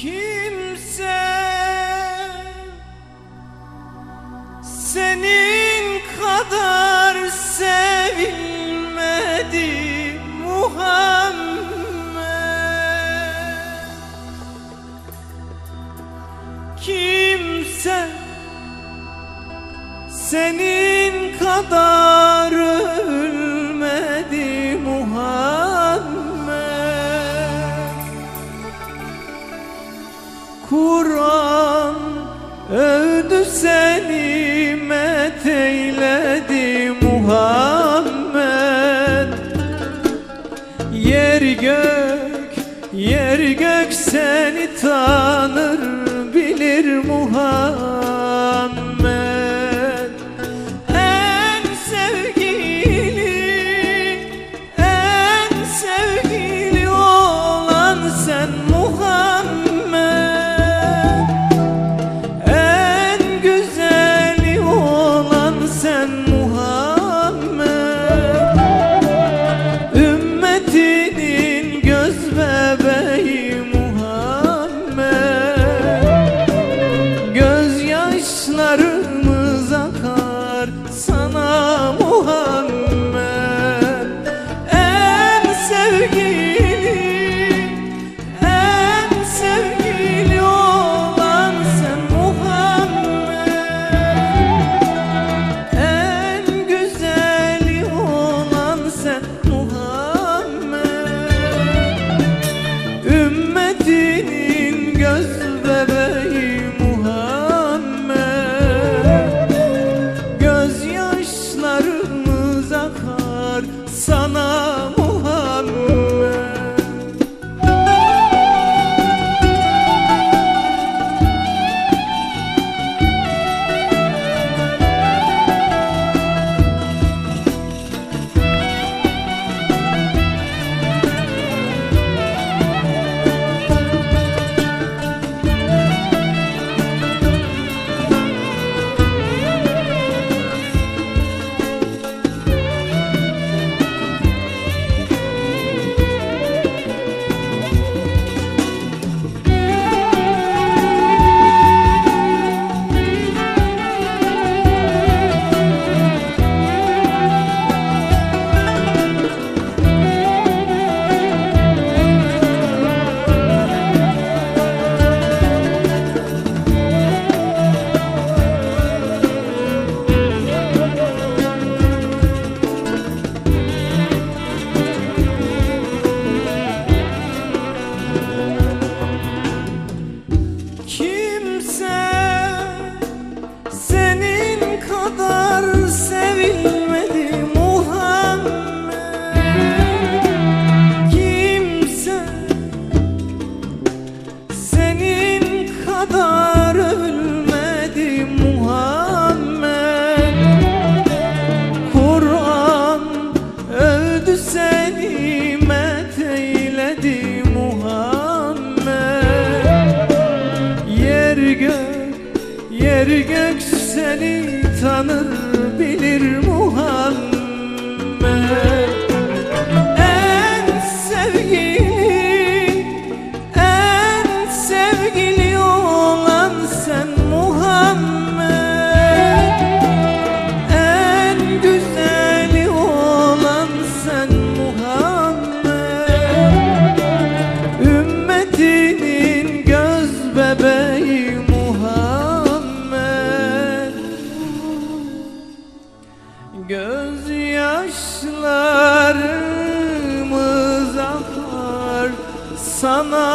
Kimse. Senin kadar sevilmedi Muhammed. Kimse senin kadar Yer gök, yer gök seni tanır bilir Muhammed sana Muhammed. En sevgili, en sevgili olan sen Muhammed. En güzeli olan sen Muhammed. Ümmetinin göz bebeği kadar ölmedi Muhammed. Kur'an övdü seni met eyledi Muhammed. Yer gök, yer gök seni tanır bilir Muhammed sana